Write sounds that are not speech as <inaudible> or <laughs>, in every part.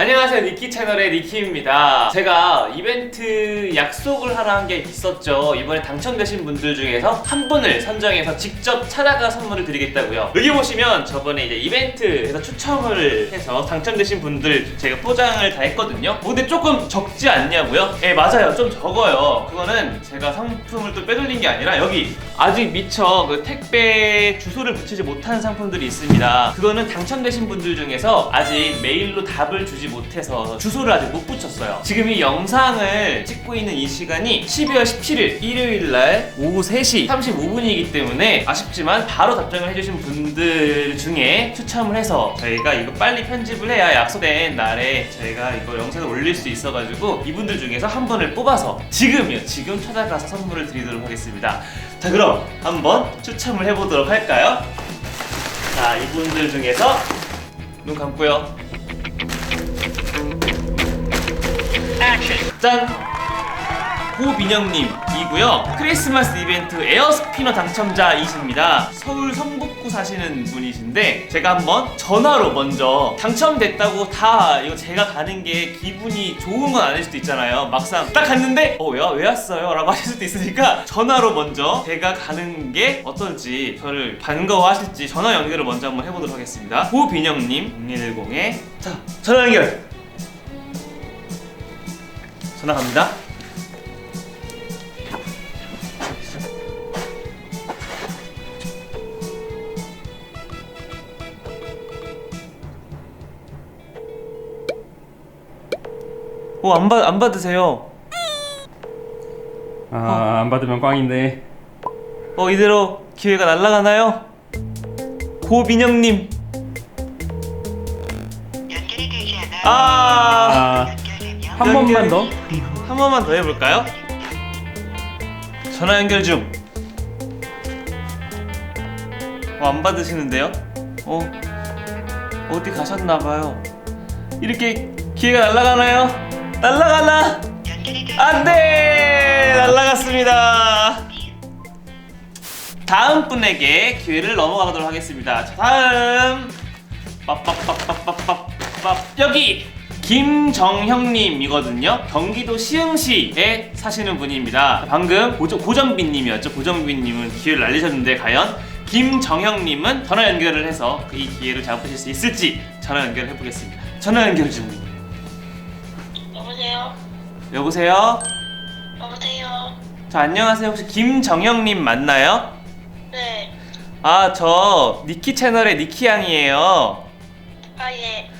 안녕하세요 니키 채널의 니키입니다. 제가 이벤트 약속을 하나 한게 있었죠. 이번에 당첨되신 분들 중에서 한 분을 선정해서 직접 찾아가 선물을 드리겠다고요. 여기 보시면 저번에 이제 이벤트에서 추첨을 해서 당첨되신 분들 제가 포장을 다 했거든요. 어, 근데 조금 적지 않냐고요? 예 맞아요. 좀 적어요. 그거는 제가 상품을 또 빼돌린 게 아니라 여기 아직 미처 그 택배 주소를 붙이지 못한 상품들이 있습니다. 그거는 당첨되신 분들 중에서 아직 메일로 답을 주지 못해서 주소를 아직 못 붙였어요. 지금 이 영상을 찍고 있는 이 시간이 12월 17일 일요일 날 오후 3시 35분이기 때문에 아쉽지만 바로 답장을 해주신 분들 중에 추첨을 해서 저희가 이거 빨리 편집을 해야 약속된 날에 저희가 이거 영상을 올릴 수 있어가지고 이분들 중에서 한 분을 뽑아서 지금이요 지금 찾아가서 선물을 드리도록 하겠습니다. 자 그럼 한번 추첨을 해보도록 할까요? 자 이분들 중에서 눈 감고요. 짠! 고민영님이고요. 크리스마스 이벤트 에어스피너 당첨자이십니다. 서울 성북구 사시는 분이신데 제가 한번 전화로 먼저 당첨됐다고 다 이거 제가 가는 게 기분이 좋은 건 아닐 수도 있잖아요. 막상 딱 갔는데 어, 왜, 왜 왔어요? 라고 하실 수도 있으니까 전화로 먼저 제가 가는 게 어떨지 저를 반가워하실지 전화 연결을 먼저 한번 해보도록 하겠습니다. 고빈영님 0110에 자 전화 연결 전화 갑니다. 어, 안, 받, 안 받으세요. 아, 안 받으면 꽝인데. 어, 이대로 기회가 날아가나요? 고민영님. 연결이 되지 않아 아, 아, 한 번만 더. 한 번만 더 해볼까요? 전화 연결 중. 어, 안 받으시는데요? 어, 어디 가셨나 봐요. 이렇게 기회가 날아가나요? 날아가나? 연결이 되지 안 돼! 날아갔습니다. 다음 분에게 기회를 넘어가도록 하겠습니다. 자, 다음. 빠빠빠빠빠빠빠 여기 김정형님이거든요. 경기도 시흥시에 사시는 분입니다. 방금 고정, 고정빈님이었죠. 고정빈님은 기회를 날리셨는데 과연 김정형님은 전화 연결을 해서 이 기회를 잡으실 수 있을지 전화 연결해 보겠습니다. 전화 연결 중. 여보세요 여보세요. 여보세요 자 안녕하세요. 혹시 김정형님 맞나요? 네 아 저 니키 채널의 니키 양이에요. 아 예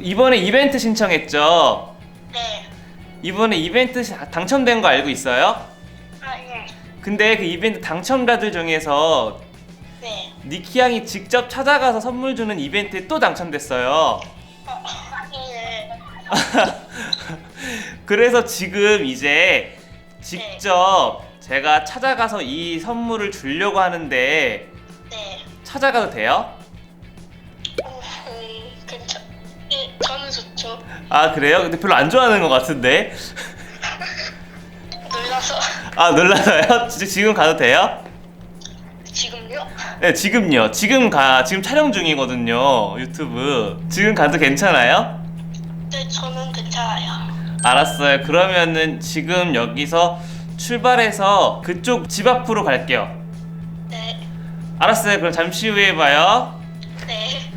이번에 이벤트 신청했죠. 네 이번에 이벤트 시- 당첨된 거 알고 있어요? 아 예 근데 그 이벤트 당첨자들 중에서 네 니키 양이 직접 찾아가서 선물 주는 이벤트에 또 당첨됐어요. 어, 예. <laughs> 그래서 지금 이제 직접 제가 찾아가서 이 선물을 주려고 하는데 네 찾아가도 돼요? 아 그래요? 근데 별로 안 좋아하는 것 같은데. 놀라서 아 놀라서요? 지금 가도 돼요? 지금요 네 지금요. 지금 가. 지금 촬영 중이거든요. 유튜브. 지금 가도 괜찮아요? 네 저는 괜찮아요 알았어요. 그러면은 지금 여기서 출발해서 그쪽 집 앞으로 갈게요. 네 알았어요. 그럼 잠시 후에 봐요. 네.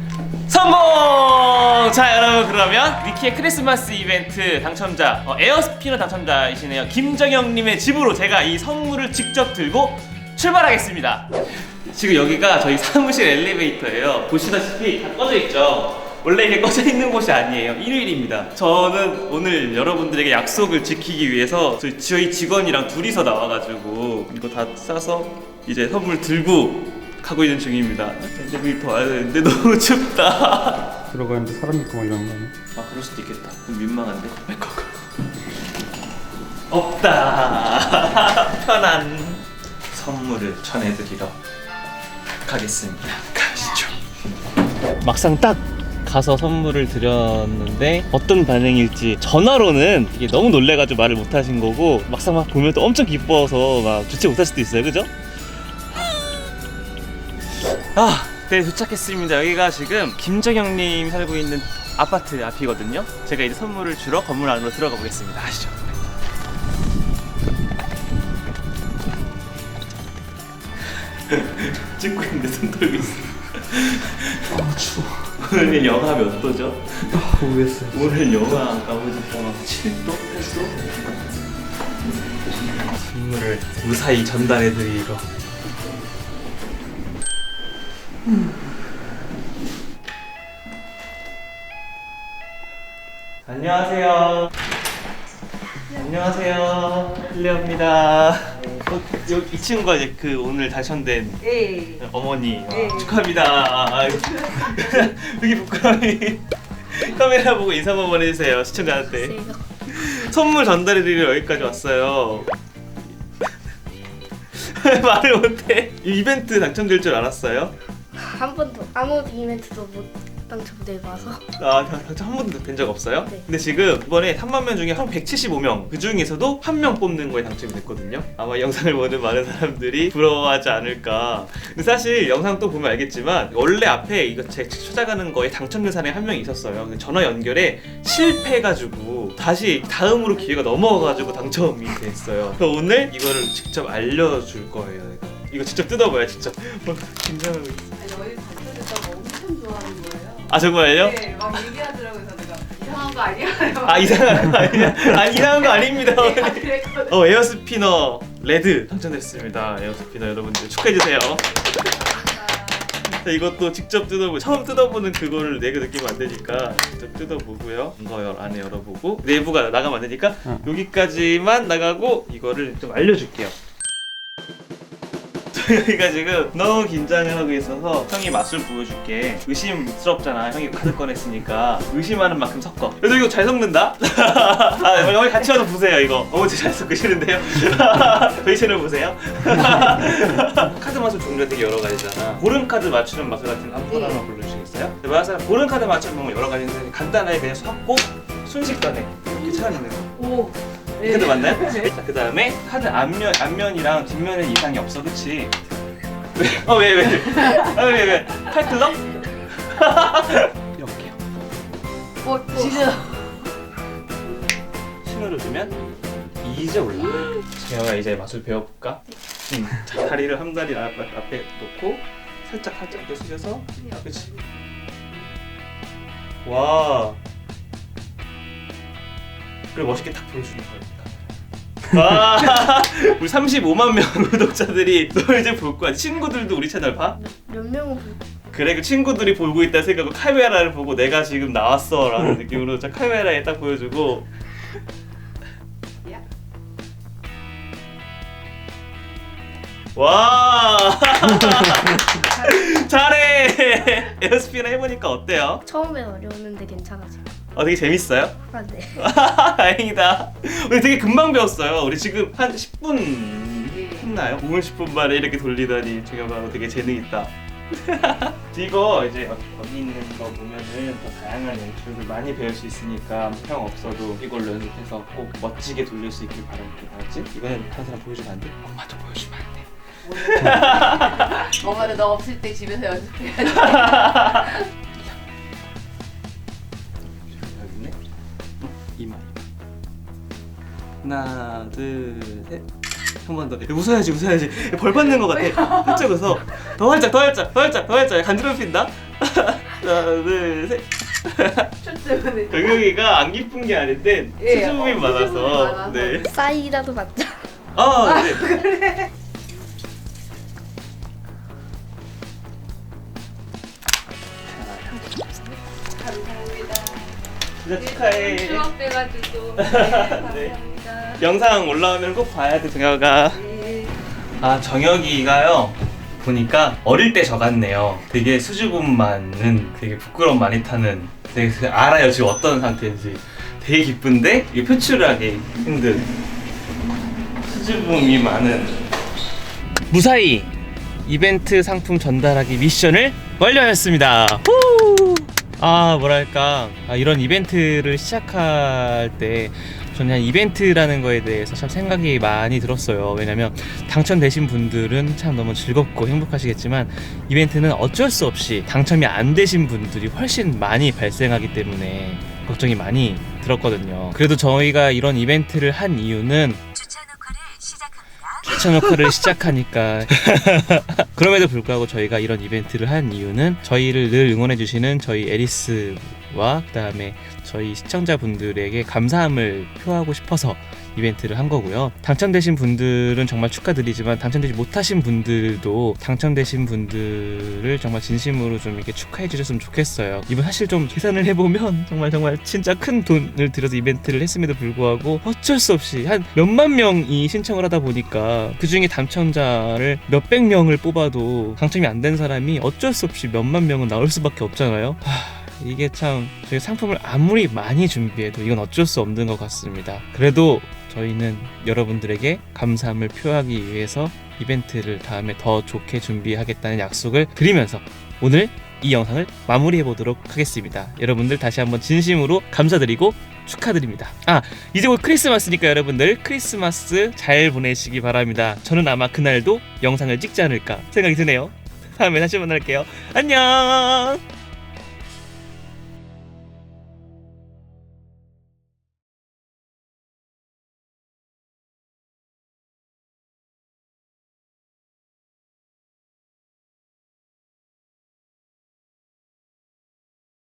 성공! 자 여러분 그러면 위키의 크리스마스 이벤트 당첨자 어, 에어스피너 당첨자이시네요. 김정영님의 집으로 제가 이 선물을 직접 들고 출발하겠습니다. 지금 여기가 저희 사무실 엘리베이터예요. 보시다시피 다 꺼져 있죠? 원래 이게 꺼져 있는 곳이 아니에요. 일요일입니다. 저는 오늘 여러분들에게 약속을 지키기 위해서 저희, 저희 직원이랑 둘이서 나와가지고 이거 다 싸서 이제 선물 들고 가고 있는 중입니다. 엘리베이터 와야 되는데? <laughs> 너무 춥다 들어가는데 사람 있고 막 이런 거. 아 그럴 수도 있겠다. 그럼 민망한데. 고고. 없다. <laughs> 편한 선물을 전해드리러 가겠습니다. 가시죠. 막상 딱 가서 선물을 드렸는데 어떤 반응일지 전화로는 이게 너무 놀래가지고 말을 못하신 거고 막상 막 보면 또 엄청 기뻐서 막 주체 못할 수도 있어요, 그죠? 아, 네 도착했습니다. 여기가 지금 김정영님 살고 있는 아파트 앞이거든요. 제가 이제 선물을 주러 건물 안으로 들어가 보겠습니다. 아시죠? <laughs> 찍고 있는데 손 떨고 있어. 아 추워. 오늘 영하 몇 도죠? 모르겠어요. 오늘 영하 아버지가 7도? 8도? 선물을 무사히 전달해드리러 안녕하세요 안녕하세요 클레어입니다 어, 이 친구가 이제 그 오늘 당첨된 예. 어머니 네. 축하합니다. <laughs> 여기 부끄러움이 카메라 보고 인사 한번 해주세요 시청자한테. 선물 전달해드리러 여기까지 왔어요. <laughs> 말을 못해. 이 이벤트 당첨될 줄 알았어요? <laughs> 한 번도 아무 이벤트도 못 당첨돼 봐서 아, 한 번도 된 적 없어요? 네. 근데 지금 이번에 3만 명 중에 한 175명 그 중에서도 한 명 뽑는 거에 당첨이 됐거든요. 아마 이 영상을 보는 많은 사람들이 부러워하지 않을까. 근데 사실 영상 또 보면 알겠지만 원래 앞에 이거 제 찾아가는 거에 당첨된 사람이 한 명이 있었어요. 근데 전화 연결에 실패해가지고 다시 다음으로 기회가 넘어가가지고 당첨이 됐어요. 그래서 오늘 이거를 직접 알려줄 거예요. 이거, 직접 뜯어봐요, 진짜. 어, <laughs> 긴장하고 있어. 아 정말요? 네, 막 얘기하더라고요. 그래서 내가 이상한 거 아니야? 아 이상한 거 아니야? 아 이상한 거 아닙니다. 내가 그랬거든. 어 에어스피너 레드 당첨됐습니다. 에어스피너 여러분들 축하해 주세요. 자, 이것도 직접 뜯어보 처음 뜯어보는 그거를 내가 느끼면 안 되니까 직접 뜯어보고요. 이거 열- 안에 열어보고 내부가 나가면 안 되니까 응. 여기까지만 나가고 이거를 좀 알려줄게요. 저희가 지금 너무 긴장을 하고 있어서 형이 맛을 보여줄게. 의심스럽잖아. 형이 카드 꺼냈으니까. 의심하는 만큼 섞어. 그래도 이거 잘 섞는다? <laughs> 아 여기 같이 와서 보세요 이거. 어머 잘 섞으시는데요? 저희 채널 보세요. <laughs> 카드 맛을 종류가 되게 여러 가지잖아. 고른 카드 맞추는 맛을 같은 거 한 번 하나만 불러주시겠어요? 제가 사람 고른 카드 맞추는 방법 여러 가지인데 간단하게 그냥 섞고 순식간에 이렇게 차려내는 거 오. 카드 맞나요? 네. 자, 그 다음에 카드 앞면, 앞면이랑 뒷면에 이상이 없어, 그치? 왜? 어, 왜, 왜? 아, 왜, 왜? 칼클럽? 이렇게. 어, 지금 신호를 주면 이제 올라가. 제가 이제 맛을 배워볼까? 응. 자, 다리를 한 다리 앞, 앞에 놓고 살짝 살짝 이렇게 숙여서 아, 그치? 와. 그리고 멋있게 딱 보여주는 거니까. 와, <laughs> 우리 35만 명 <laughs> 구독자들이 너 이제 볼 거야. 친구들도 우리 채널 봐? 몇 명은 볼 그래 그 친구들이 보고 있다 생각하고 카메라를 보고 내가 지금 나왔어 라는 <laughs> 느낌으로 저 카메라에 딱 보여주고 와 <laughs> 잘해 에어스피너 해보니까 어때요? 처음엔 어려웠는데 괜찮아지고 어 되게 재밌어요? 아, 네. <laughs> 다행이다 우리 되게 금방 배웠어요 우리 지금 한 10분 했나요? 5분 10분 만에 이렇게 돌리다니 정혁아 되게 재능 있다 <laughs> 이거 이제 여기 있는 거 보면은 더 다양한 연출을 많이 배울 수 있으니까 형 없어도 이걸로 연습해서 꼭 멋지게 돌릴 수 있길 바랄게 알았지? 이거는 다른 사람 보여주면 안 돼? 엄마도 보여주면 안 돼. <laughs> 엄마는 너 없을 때 집에서 연습해야지. 여기 있네. 어, 이마. 하나, 둘, 셋. 한 번 더. 웃어야지, 웃어야지. 벌 받는 것 같아. 살짝 웃어. 더 활짝, 더 활짝, 더 활짝, 더 활짝. 간지럽힌다. <laughs> 하나, 둘, 셋. 때문에. 정혁이가 <laughs> 안 기쁜 게 아닌데 예, 수줍음이 어, 많아서. 수줍음이 많아서. 네. 싸이라도 맞자. 아, 네. 감사 진짜 축하해. 추억돼가지고. <laughs> 네, 감사합니다. 영상 올라오면 꼭 봐야 돼, 정혁아. 네. 아 정혁이가요 보니까 어릴 때 저 같네요 되게 수줍음 많은 되게 부끄러움 많이 타는 되게 그 알아요 지금 어떤 상태인지 되게 기쁜데 이게 표출하기 힘든 수줍음이 많은 무사히 이벤트 상품 전달하기 미션을 완료하였습니다 후! 아 뭐랄까 아, 이런 이벤트를 시작할 때 저는 이벤트라는 거에 대해서 참 생각이 많이 들었어요. 왜냐면 당첨되신 분들은 참 너무 즐겁고 행복하시겠지만 이벤트는 어쩔 수 없이 당첨이 안 되신 분들이 훨씬 많이 발생하기 때문에 걱정이 많이 들었거든요. 그래도 저희가 이런 이벤트를 한 이유는 추천 녹화를 시작하니까. <laughs> 그럼에도 불구하고 저희가 이런 이벤트를 한 이유는 저희를 늘 응원해주시는 저희 에리스와 그다음에 저희 시청자분들에게 감사함을 표하고 싶어서 이벤트를 한 거고요. 당첨되신 분들은 정말 축하드리지만 당첨되지 못하신 분들도 당첨되신 분들을 정말 진심으로 좀 이렇게 축하해 주셨으면 좋겠어요. 이번 사실 좀 계산을 해보면 정말 정말 진짜 큰 돈을 들여서 이벤트를 했음에도 불구하고 어쩔 수 없이 한 몇만 명이 신청을 하다 보니까 그 중에 당첨자를 몇백 명을 뽑아도 당첨이 안 된 사람이 어쩔 수 없이 몇만 명은 나올 수밖에 없잖아요. 하... 이게 참 저희 상품을 아무리 많이 준비해도 이건 어쩔 수 없는 것 같습니다. 그래도 저희는 여러분들에게 감사함을 표하기 위해서 이벤트를 다음에 더 좋게 준비하겠다는 약속을 드리면서 오늘 이 영상을 마무리해 보도록 하겠습니다. 여러분들 다시 한번 진심으로 감사드리고 축하드립니다. 아, 이제 곧 크리스마스니까 여러분들 크리스마스 잘 보내시기 바랍니다. 저는 아마 그날도 영상을 찍지 않을까 생각이 드네요. 다음에 다시 만날게요. 안녕!